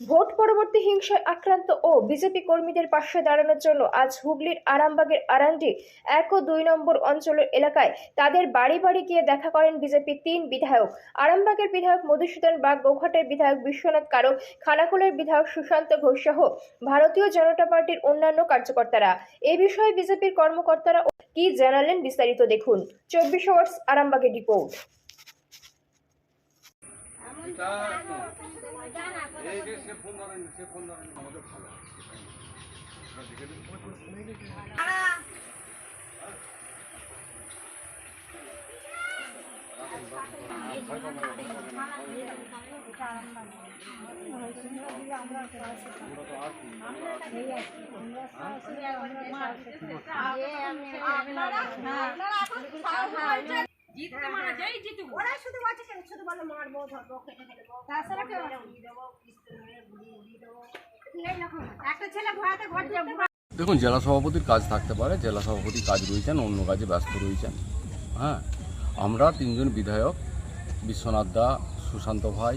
Vote পরবর্তী হিংসায় আক্রান্ত ও বিজেপি কর্মীদের পাশে দাঁড়ানোর জন্য আজ হুগলির আরামবাগের আরান্ডি এক ও দুই নম্বর অঞ্চলের এলাকায় তাদের বাড়ি বাড়ি গিয়ে দেখা করেন বিজেপির তিন বিধায়ক। আরামবাগের বিধায়ক মধুসূদন বাগ গৌঘাটের বিধায়ক বিশ্বনাথ কারক খানাকুলের বিধায়ক সুশান্ত ঘোষ সহ ভারতীয় জনতা পার্টির অন্যান্য কার্যকর্তারা। এ বিষয়ে বিজেপির কর্মকর্তারা কি জানালেন বিস্তারিত দেখুন। চব্বিশ আওয়ার্স আরামবাগের রিপোর্ট। এই যে সে ফোন ধরেন সে ফোন ধরেন আমাদের ভালো। জিততে মারা যাই জিতুক। ওরাই শুধু বলছে কেন? শুধু বলে মারবো ধরবো কেটে ফেলব তাছাড়া কেউ উড়িয়ে দেবো পিস্তল মেরে গুলি উড়িয়ে দেবো। এইরকম একটা ছেলে ঘোরাতে ঘর দেখুন জেলা সভাপতির কাজ থাকতে পারে জেলা সভাপতি কাজ রয়েছেন অন্য কাজে ব্যস্ত রয়েছেন। হ্যাঁ আমরা তিনজন বিধায়ক বিশ্বনাথ দা সুশান্ত ভাই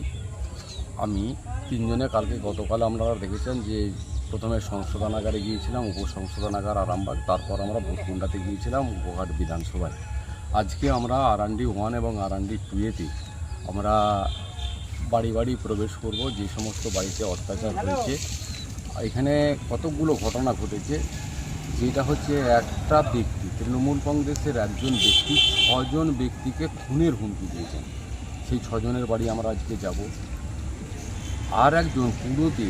আমি তিনজনে কালকে গতকাল আমরা দেখেছেন যে প্রথমে সংশোধনাগারে গিয়েছিলাম উপসংশোধনাগার আরামবাগ তারপর আমরা ভোটকুন্ডাতে গিয়েছিলাম উপঘাট বিধানসভায়। আজকে আমরা আর আরান্ডি ওয়ান এবং আর আরান্ডি টুয়েতে আমরা বাড়ি বাড়ি প্রবেশ করব যে সমস্ত বাড়িতে অত্যাচার হয়েছে। এখানে কতগুলো ঘটনা ঘটেছে যেটা হচ্ছে একটা ব্যক্তি তৃণমূল কংগ্রেসের একজন ব্যক্তি ছজন ব্যক্তিকে খুনের হুমকি দিয়েছেন। সেই ছজনের বাড়ি আমরা আজকে যাব। আর একজন পুরোতে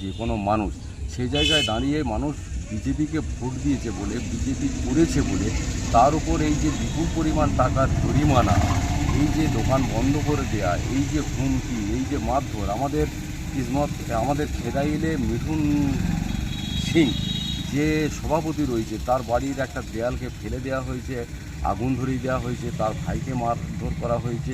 যে কোনো মানুষ সে জায়গায় দাঁড়িয়ে মানুষ বিজেপিকে ভোট দিয়েছে বলে, বিজেপি করেছে বলে, তার উপর এই যে বিপুল পরিমাণ টাকার জরিমানা, এই যে দোকান বন্ধ করে দেয়া, এই যে হুমকি, এই যে মারধর, আমাদের কিসমত, আমাদের খেদাইলে মিঠুন সিং যে সভাপতি রয়েছে, তার বাড়ির একটা দেয়ালকে ফেলে দেওয়া হয়েছে, আগুন ধরিয়ে দেওয়া হয়েছে, তার ভাইকে মারধর করা হয়েছে।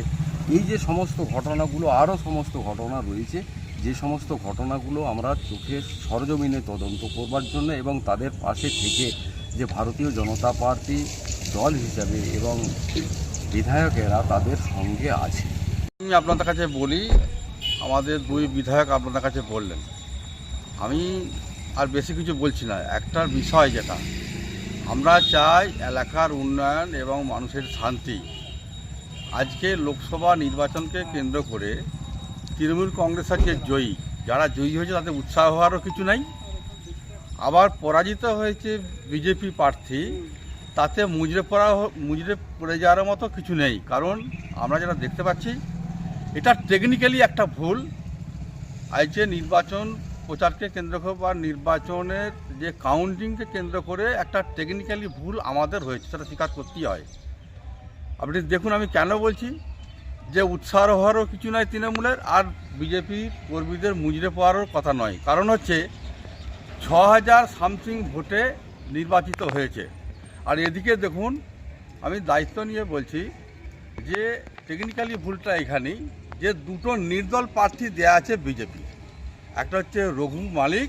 এই যে সমস্ত ঘটনাগুলো, আরও সমস্ত ঘটনা রয়েছে যে সমস্ত ঘটনাগুলো আমরা চোখে সরজমিনে তদন্ত করবার জন্য এবং তাদের পাশে থেকে যে ভারতীয় জনতা পার্টি দল হিসাবে এবং বিধায়কেরা তাদের সঙ্গে আছে। আমি আপনাদের কাছে বলি, আমাদের দুই বিধায়ক আপনাদের কাছে বললেন। আমি আর বেশি কিছু বলছি না। একটা বিষয় যেটা, আমরা চাই এলাকার উন্নয়ন এবং মানুষের শান্তি। আজকে লোকসভা নির্বাচনকে কেন্দ্র করে তৃণমূল কংগ্রেস আজকে জয়ী। যারা জয়ী হয়েছে তাতে উৎসাহ হওয়ারও কিছু নাই। আবার পরাজিত হয়েছে বিজেপি প্রার্থী, তাতে মুজরে পড়া মুজরে পড়ে যাওয়ার মতো কিছু নেই। কারণ আমরা যেটা দেখতে পাচ্ছি, এটা টেকনিক্যালি একটা ভুল। আজকে নির্বাচন প্রচারকে কেন্দ্র করে বা নির্বাচনের যে কাউন্টিংকে কেন্দ্র করে একটা টেকনিক্যালি ভুল আমাদের হয়েছে, সেটা স্বীকার করতেই হয়। আপনি দেখুন আমি কেন বলছি যে উৎসাহ হওয়ারও কিছু নয় তৃণমূলের, আর বিজেপি কর্মীদের মুজরে পাওয়ারও কথা নয়। কারণ হচ্ছে ছ হাজার সামথিং ভোটে নির্বাচিত হয়েছে। আর এদিকে দেখুন, আমি দায়িত্ব নিয়ে বলছি যে টেকনিক্যালি ভুলটা এখানেই, যে দুটো নির্দল প্রার্থী দেয়া আছে বিজেপি। একটা হচ্ছে রঘু মালিক,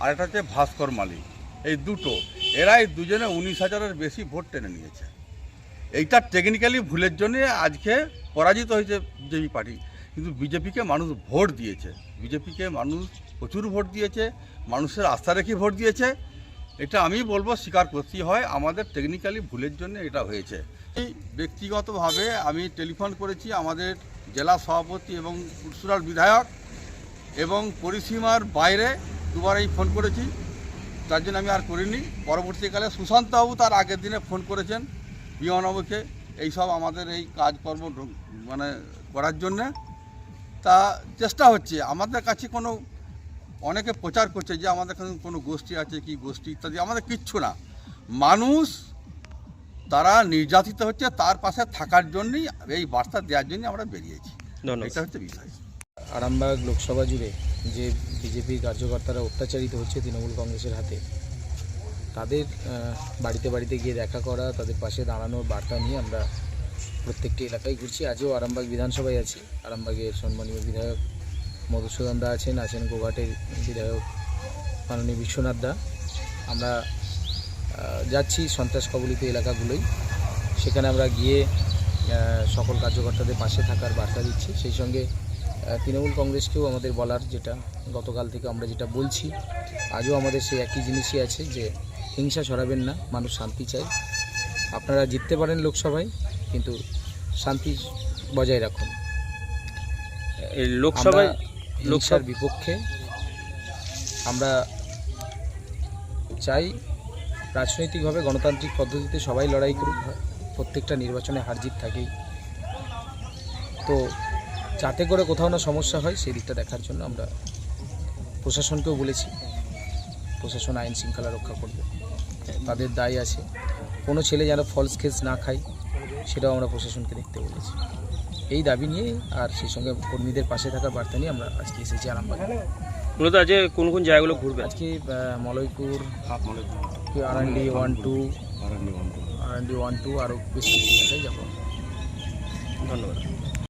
আর একটা হচ্ছে ভাস্কর মালিক। এই দুটো। এরাই দুজনে উনিশ হাজারের বেশি ভোট টেনে নিয়েছে। এইটা টেকনিক্যালি ভুলের জন্য আজকে পরাজিত হয়েছে বিজেপি পার্টি। কিন্তু বিজেপিকে মানুষ ভোট দিয়েছে। বিজেপিকে মানুষ প্রচুর ভোট দিয়েছে, মানুষের আস্থা রেখে ভোট দিয়েছে। এটা আমি বলব স্বীকার করতেই হয় আমাদের টেকনিক্যালি ভুলের জন্য এটা হয়েছে। এই ব্যক্তিগতভাবে আমি টেলিফোন করেছি আমাদের জেলা সভাপতি এবং পুরসুরার বিধায়ক এবং পরিসীমার বাইরে দুবারই ফোন করেছি। তার জন্য আমি আর করিনি। পরবর্তীকালে সুশান্তবাবু তার আগের দিনে ফোন করেছেন। বিমানবাবুকে এইসব আমাদের এই কাজকর্ম মানে করার জন্যে তা চেষ্টা হচ্ছে। আমাদের কাছে কোনো অনেকে প্রচার করছে যে আমাদের কাছে কোনো গোষ্ঠী আছে কি গোষ্ঠী ইত্যাদি আমাদের কিচ্ছু না। মানুষ তারা নির্যাতিত হচ্ছে তার পাশে থাকার জন্যই এই বার্তা দেওয়ার জন্য আমরা বেরিয়েছি। এটা হচ্ছে বিষয়। আরামবাগ লোকসভা জুড়ে যে বিজেপির কার্যকর্তারা অত্যাচারিত হচ্ছে তৃণমূল কংগ্রেসের হাতে তাদের বাড়িতে বাড়িতে গিয়ে দেখা করা, তাদের পাশে দাঁড়ানোর বার্তা নিয়ে আমরা প্রত্যেকটি এলাকায় ঘুরছি। আজও আরামবাগ বিধানসভায় আছি। আরামবাগের সম্মানীয় বিধায়ক মধুসূদন দা আছেন আছেন গোঘাটের বিধায়ক মাননীয় বিশ্বনাথ দা। আমরা যাচ্ছি সন্ত্রাস কবলিত এলাকাগুলোই সেখানে আমরা গিয়ে সকল কার্যকর্তাদের পাশে থাকার বার্তা দিচ্ছি। সেই সঙ্গে তৃণমূল কংগ্রেসকেও আমাদের বলার যেটা, গতকাল থেকে আমরা যেটা বলছি, আজও আমাদের সেই একই জিনিসই আছে যে হিংসা ছড়াবেন না মানুষ শান্তি চায়। আপনারা জিততে পারেন লোকসভায় কিন্তু শান্তি বজায় রাখুন। এই লোকসভায় আমরা লোকসভা হিংসার বিপক্ষে আমরা চাই রাজনৈতিকভাবে গণতান্ত্রিক পদ্ধতিতে সবাই লড়াই করুক প্রত্যেকটা নির্বাচনে হার জিত থাকেই তো যাতে করে কোথাও না সমস্যা হয় সেই দিকটা দেখার জন্য আমরা প্রশাসনকেও বলেছি। প্রশাসন আইন শৃঙ্খলা রক্ষা করবে। তাদের দায় আছে। কোনো ছেলে যেন ফলস কেস না খায় সেটাও আমরা প্রশাসনকে দেখতে বলেছি। এই দাবি নিয়ে আর সেই সঙ্গে কর্মীদের পাশে থাকার বার্তা নিয়ে আমরা আজকে এসেছি আরামবাগ। মূলত আজকে কোন কোন জায়গাগুলো ঘুরবে আজকে Malaypur Arandi one two. Arandi one two আরও বেশ কিছু জায়গায় যাব। ধন্যবাদ।